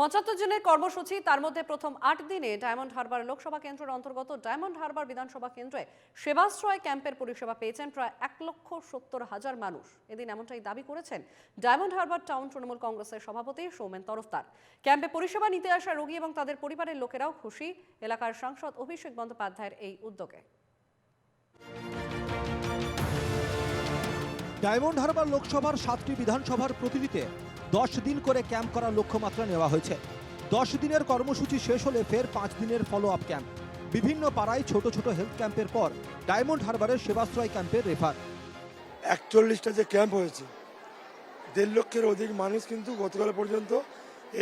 পঁচাত্তর জনের কর্মসূচি, তার মধ্যে প্রথম আট দিনে ডায়মন্ড হারবার লোকসভা কেন্দ্রের অন্তর্গত ডায়মন্ড হারবার বিধানসভা কেন্দ্রে সেবাশ্রয় ক্যাম্পের পরিষেবা পেয়েছেন প্রায় এক লক্ষ সত্তর হাজার মানুষ। এদিন এমনটাই দাবি করেছেন ডায়মন্ড হারবার টাউন তৃণমূল কংগ্রেসের সভাপতি সৌমেন তরফদার। ক্যাম্পে পরিষেবা নিতে আসা রোগী এবং তাদের পরিবারের লোকেরাও খুশি, এলাকার সাংসদ অভিষেক বন্দ্যোপাধ্যায়ের এই উদ্যোগে। ডায়মন্ড হারবার লোকসভার সাতটি বিধানসভার প্রতিনিধিতে দশ দিন করে ক্যাম্প করার লক্ষ্যমাত্রা নেওয়া হয়েছে। দশ দিনের কর্মসূচি শেষ হলে ফের পাঁচ দিনের ফলো আপ ক্যাম্প বিভিন্ন পাড়ায় ছোট ছোট হেলথ ক্যাম্পের পর ডায়মন্ড হারবারের সেবাশ্রয় ক্যাম্পের রেফার একচল্লিশটা যে ক্যাম্প হয়েছে, দেড় লক্ষের অধিক মানুষ কিন্তু গতকাল পর্যন্ত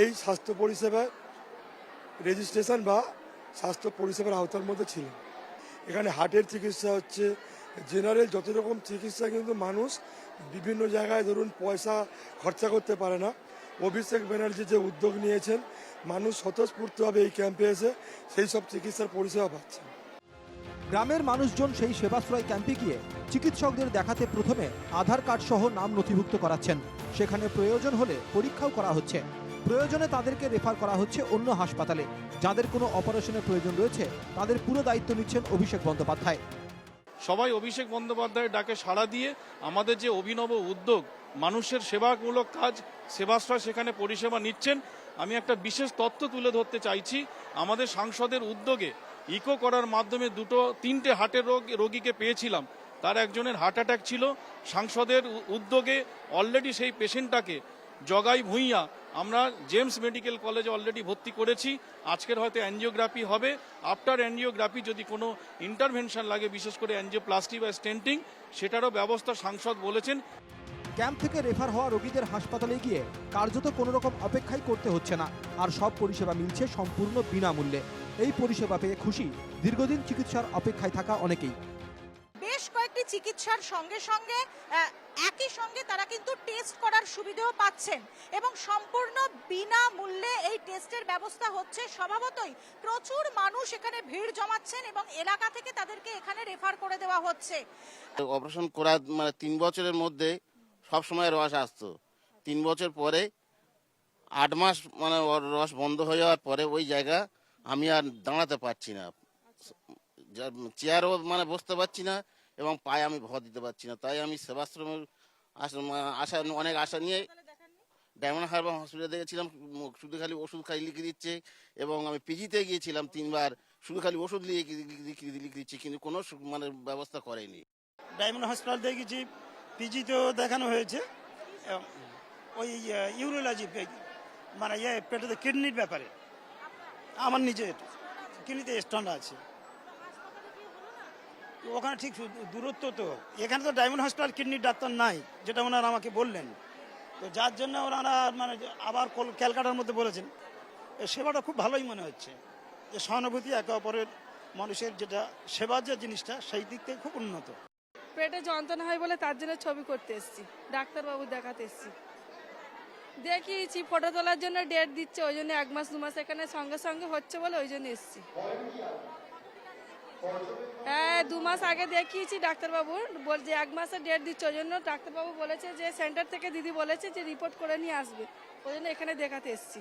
এই স্বাস্থ্য পরিষেবার রেজিস্ট্রেশন বা স্বাস্থ্য পরিষেবার আওতার মধ্যে ছিল। এখানে হার্টের চিকিৎসা হচ্ছে জেনারেল যত রকম চিকিৎসা কিন্তু মানুষ বিভিন্ন জায়গায় ধরুন পয়সা খরচা করতে পারে না। অভিষেক ব্যানার্জি যে উদ্যোগ নিয়েছেন, মানুষ স্বতঃস্ফূর্তভাবে এই ক্যাম্পে এসে সেই সব চিকিৎসার পরিষেবা পাচ্ছে। গ্রামের মানুষজন সেই সেবাশ্রয় ক্যাম্পে গিয়ে চিকিৎসকদের দেখাতে প্রথমে আধার কার্ড সহ নাম নথিভুক্ত করাচ্ছেন। সেখানে প্রয়োজন হলে পরীক্ষাও করা হচ্ছে। প্রয়োজনে তাদেরকে রেফার করা হচ্ছে অন্য হাসপাতালে। যাদের কোনো অপারেশনের প্রয়োজন রয়েছে, তাদের পুরো দায়িত্ব নিচ্ছেন অভিষেক বন্দ্যোপাধ্যায়। সবাই অভিষেক বন্দ্যোপাধ্যায়ের ডাকে সাড়া দিয়ে আমাদের যে অভিনব উদ্যোগ, মানুষের সেবামূলক কাজ, সেবাশ্রয় সেখানে পরিষেবা নিচ্ছেন, আমি একটা বিশেষ তথ্য তুলে ধরতে চাইছি। আমাদের সাংসদের উদ্যোগে ইকো করার মাধ্যমে দুটো, তিনটে হার্টের রোগ, রোগীকে পেয়েছিলাম। তার একজনের হার্ট অ্যাটাক ছিল। সাংসদের উদ্যোগে অলরেডি সেই পেশেন্টটাকে জগাই ভুঁইয়া আমরা জেমস মেডিকেল কলেজে অলরেডি ভর্তি করেছি। আজকের হয়তো অ্যাঞ্জিওগ্রাফি হবে। আফটার অ্যাঞ্জিওগ্রাফি যদি কোনো ইন্টারভেনশন লাগে, বিশেষ করে অ্যাঞ্জিওপ্লাস্টি বা স্টেন্টিং সেটারও ব্যবস্থা সাংসদ বলেছেন। ক্যাম্প থেকে রেফার হওয়া রোগীদের হাসপাতালে গিয়ে কার্যত কোনো রকম অপেক্ষাই করতে হচ্ছে না। আর সব পরিষেবা মিলছে সম্পূর্ণ বিনামূল্যে। এই পরিষেবা পেয়ে খুশি। দীর্ঘদিন চিকিৎসার অপেক্ষায় থাকা অনেকেই। কয়েকটি চিকিৎসার সঙ্গে সঙ্গে একই সঙ্গে তারা কিন্তু টেস্ট করার সুবিধাও পাচ্ছেন এবং সম্পূর্ণ বিনামূল্যে এই টেস্টের ব্যবস্থা হচ্ছে। স্বভাবতই প্রচুর মানুষ এখানে ভিড় জমাচ্ছেন এবং এলাকা থেকে তাদেরকে এখানে রেফার করে দেওয়া হচ্ছে। অপারেশন করা মানে তিন বছরের মধ্যে সব সময় রস আসতো। তিন বছর পরে আট মাস মানে রস বন্ধ হয়ে যাওয়ার পরে ওই জায়গা আমি আর দাঁড়াতে পারছি না। চেয়ারও মানে বসতে পারছি না। এবং পায়ে আমি ভর দিতে পারছি না। তাই আমি সেবাশ্রমের আশা, অনেক আশা নিয়ে ডায়মন্ড হারবার হসপিটালে দেখেছিলাম শুধু খালি ওষুধ খাই লিখে দিচ্ছে এবং আমি পিজিতে গিয়েছিলাম তিনবার শুধু খালি ওষুধ লিখে লিখে দিচ্ছে কিন্তু কোনো মানে ব্যবস্থা করেনি। ডায়মন্ড হসপিটাল দেখেছি পিজিতেও দেখানো হয়েছে ওই ইউরোলজি মানে ইয়ে পেটেতে কিডনির ব্যাপারে। আমার নিজের, কিডনিতে স্টোন আছে। ওখানে ঠিক দূরত্ব তো। এখানে তো ডায়মন্ড হসপিটাল কিডনির ডাক্তার নাই, যেটা ওনারা আমাকে বললেন। তো যার জন্য ওনারা মানে আবার ক্যালকাটার মধ্যে বলেছেন। সেবাটা খুব ভালোই মনে হচ্ছে। যে সহানুভূতি একে অপরের মানুষের যেটা সেবার যে জিনিসটা, সেই দিক থেকে খুব উন্নত। পেটে যন্ত্রণা হয় বলে তার জন্য ছবি করতে এসেছি। ডাক্তারবাবু দেখাতে এসেছি। দেখিয়েছি ফটো তোলার জন্য ডেট দিচ্ছে, ওই জন্য এক মাস, দু মাস এখানে সঙ্গে সঙ্গে হচ্ছে বলে ওই জন্য এসেছি। দু মাস আগে দেখিয়েছি ডাক্তারবাবু বলছে এক মাসের ডেট দিচ্ছে, ওই জন্য ডাক্তারবাবু বলেছে যে সেন্টার থেকে দিদি বলেছে যে রিপোর্ট করে নিয়ে আসবে। ওই জন্য এখানে দেখাতে এসেছি।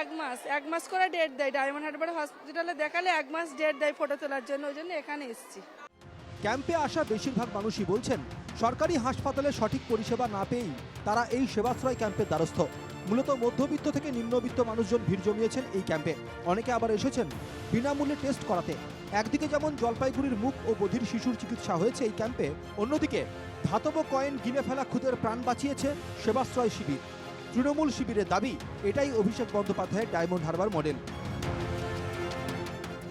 এক মাস এক মাস করে ডেট দেয়। ডায়মন্ড হারবার হসপিটালে দেখালে এক মাস ডেট দেয় ফটো তোলার জন্য, ওই জন্য এখানে এসেছি। ক্যাম্পে আসা বেশিরভাগ মানুষই বলছেন, সরকারি হাসপাতালে সঠিক পরিষেবা না পেয়েই তারা এই সেবাশ্রয় ক্যাম্পের দ্বারস্থ। মূলত মধ্যবিত্ত থেকে নিম্নবিত্ত মানুষজন ভিড় জমিয়েছেন এই ক্যাম্পে। অনেকে আবার এসেছেন বিনামূল্যে টেস্ট করাতে। একদিকে যেমন জলপাইগুড়ির মুখ ও বধির শিশুর চিকিৎসা হয়েছে এই ক্যাম্পে, অন্যদিকে ধাতব কয়েন গিলে ফেলা খুদের প্রাণ বাঁচিয়েছে সেবাশ্রয় শিবির। তৃণমূল শিবিরের দাবি, এটাই অভিষেক বন্দ্যোপাধ্যায়ের ডায়মন্ড হারবার মডেল।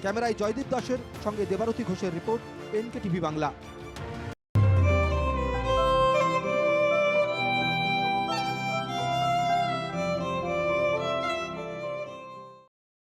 ক্যামেরায় জয়দীপ দাসের সঙ্গে দেবারতী ঘোষের রিপোর্ট এনকে টিভি বাংলা।